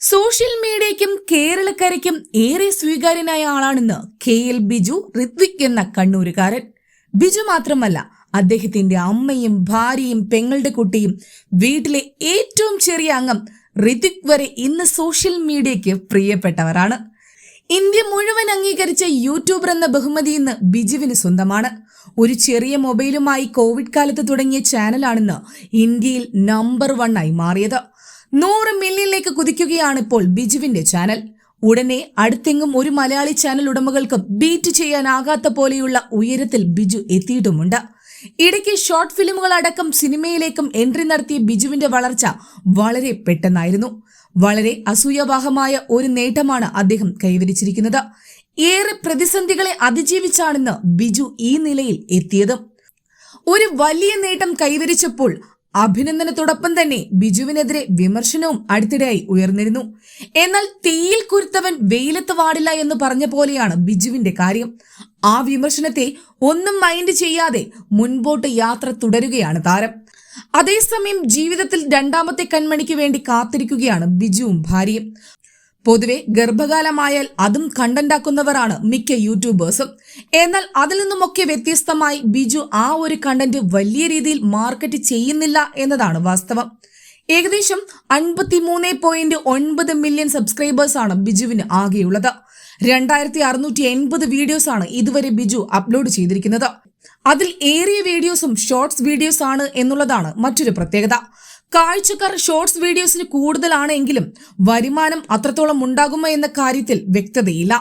Social മീഡിയയ്ക്കും കേരളക്കരയ്ക്കും ഏറെ സ്വീകാര്യനായ ആളാണെന്ന് K L Biju Ritwik എന്ന കണ്ണൂരുകാരൻ. ബിജു മാത്രമല്ല അദ്ദേഹത്തിന്റെ അമ്മയും ഭാര്യയും പെങ്ങളുടെ കുട്ടിയും വീട്ടിലെ ഏറ്റവും ചെറിയ അംഗം ഋത്വിക് വരെ ഇന്ന് സോഷ്യൽ മീഡിയയ്ക്ക് പ്രിയപ്പെട്ടവരാണ്. ഇന്ത്യ മുഴുവൻ അംഗീകരിച്ച യൂട്യൂബർ എന്ന ബഹുമതി ഇന്ന് ബിജുവിന് സ്വന്തമാണ്. ഒരു ചെറിയ മൊബൈലുമായി കോവിഡ് കാലത്ത് തുടങ്ങിയ ചാനലാണെന്ന് ഇന്ത്യയിൽ നമ്പർ വൺ ആയി മാറിയത്. നൂറ് മില്യണിലേക്ക് കുതിക്കുകയാണ് ഇപ്പോൾ ബിജുവിന്റെ ചാനൽ. ഉടനെ അടുത്തെങ്ങും ഒരു മലയാളി ചാനൽ ഉടമകൾക്ക് ബീറ്റ് ചെയ്യാനാകാത്ത പോലെയുള്ള ഉയരത്തിൽ ബിജു എത്തിയിട്ടുമുണ്ട്. ഇടയ്ക്ക് ഷോർട്ട് ഫിലിമുകൾ അടക്കം സിനിമയിലേക്കും എൻട്രി നടത്തിയ ബിജുവിന്റെ വളർച്ച വളരെ പെട്ടെന്നായിരുന്നു. വളരെ അസൂയവാഹമായ ഒരു നേട്ടമാണ് അദ്ദേഹം കൈവരിച്ചിരിക്കുന്നത്. ഏറെ പ്രതിസന്ധികളെ അതിജീവിച്ചാണെന്ന് ബിജു ഈ നിലയിൽ എത്തിയത്. ഒരു വലിയ നേട്ടം കൈവരിച്ചപ്പോൾ അഭിനന്ദനത്തോടൊപ്പം തന്നെ ബിജുവിനെതിരെ വിമർശനവും അടുത്തിടെയായി ഉയർന്നിരുന്നു. എന്നാൽ തീയിൽ കുരുത്തവൻ വെയിലത്ത് വാടില്ല എന്ന് പറഞ്ഞ പോലെയാണ് ബിജുവിന്റെ കാര്യം. ആ വിമർശനത്തെ ഒന്നും മൈൻഡ് ചെയ്യാതെ മുൻപോട്ട് യാത്ര തുടരുകയാണ് താരം. അതേസമയം ജീവിതത്തിൽ രണ്ടാമത്തെ കൺമണിക്ക് വേണ്ടി കാത്തിരിക്കുകയാണ് ബിജുവും ഭാര്യയും. പൊതുവെ ഗർഭകാലമായാൽ അതും കണ്ടന്റാക്കുന്നവരാണ് മിക്ക യൂട്യൂബേഴ്സും എന്നാൽ അതിൽ നിന്നുമൊക്കെ വ്യത്യസ്തമായി ബിജു ആ ഒരു കണ്ടന്റ് വലിയ രീതിയിൽ മാർക്കറ്റ് ചെയ്യുന്നില്ല എന്നതാണ് വാസ്തവം. ഏകദേശം അൻപത്തിമൂന്ന് പോയിന്റ് ഒൻപത് മില്യൺ സബ്സ്ക്രൈബേഴ്സാണ് ബിജുവിന് ആകെയുള്ളത്. രണ്ടായിരത്തി അറുന്നൂറ്റി എൺപത് വീഡിയോസ് ആണ് ഇതുവരെ ബിജു അപ്ലോഡ് ചെയ്തിരിക്കുന്നത്. അതിൽ ഏറിയ വീഡിയോസും ഷോർട്സ് വീഡിയോസ് ആണ് എന്നുള്ളതാണ് മറ്റൊരു പ്രത്യേകത. കാഴ്ചക്കാർ ഷോർട്സ് വീഡിയോസിന് കൂടുതലാണെങ്കിലും വരുമാനം അത്രത്തോളം ഉണ്ടാകുമോ എന്ന കാര്യത്തിൽ വ്യക്തതയില്ല.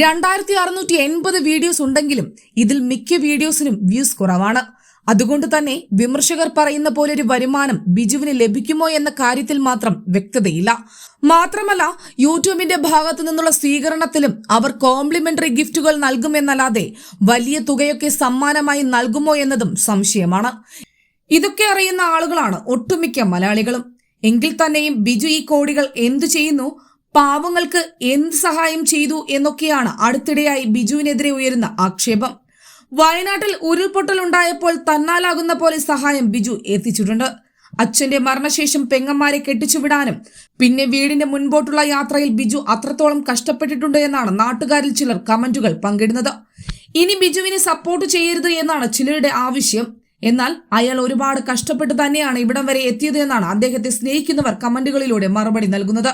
രണ്ടായിരത്തി അറുന്നൂറ്റി എൺപത് വീഡിയോസ് ഉണ്ടെങ്കിലും ഇതിൽ മിക്ക വീഡിയോസിനും വ്യൂസ് കുറവാണ്. അതുകൊണ്ട് തന്നെ വിമർശകർ പറയുന്ന പോലെ ഒരു വരുമാനം ബിജുവിന് ലഭിക്കുമോ എന്ന കാര്യത്തിൽ മാത്രം വ്യക്തതയില്ല. മാത്രമല്ല യൂട്യൂബിന്റെ ഭാഗത്തു നിന്നുള്ള സ്വീകരണത്തിലും അവർ കോംപ്ലിമെന്ററി ഗിഫ്റ്റുകൾ നൽകുമെന്നല്ലാതെ വലിയ തുകയൊക്കെ സമ്മാനമായി നൽകുമോ എന്നതും സംശയമാണ്. ഇതൊക്കെ അറിയുന്ന ആളുകളാണ് ഒട്ടുമിക്ക മലയാളികളും. എങ്കിൽ തന്നെയും ബിജു ഈ കോടികൾ എന്തു ചെയ്യുന്നു? പാവങ്ങൾക്ക് എന്ത് സഹായം ചെയ്തു എന്നൊക്കെയാണ് അടുത്തിടെയായി ബിജുവിനെതിരെ ഉയരുന്ന ആക്ഷേപം. വയനാട്ടിൽ ഉരുൾപൊട്ടൽ ഉണ്ടായപ്പോൾ തന്നാലാകുന്ന പോലെ സഹായം ബിജു എത്തിച്ചിട്ടുണ്ട്. അച്ഛന്റെ മരണശേഷം പെങ്ങന്മാരെ കെട്ടിച്ചുവിടാനും പിന്നെ വീടിന്റെ മുൻപോട്ടുള്ള യാത്രയിൽ ബിജു അത്രത്തോളം കഷ്ടപ്പെട്ടിട്ടുണ്ട് എന്നാണ് നാട്ടുകാരിൽ ചിലർ കമന്റുകൾ പങ്കിടുന്നത്. ഇനി ബിജുവിനെ സപ്പോർട്ട് ചെയ്യരുത് എന്നാണ് ചിലരുടെ ആവശ്യം. എന്നാൽ അയാൾ ഒരുപാട് കഷ്ടപ്പെട്ട് തന്നെയാണ് ഇവിടം വരെ എത്തിയത് എന്നാണ് അദ്ദേഹത്തെ സ്നേഹിക്കുന്നവർ കമന്റുകളിലൂടെ മറുപടി നൽകുന്നത്.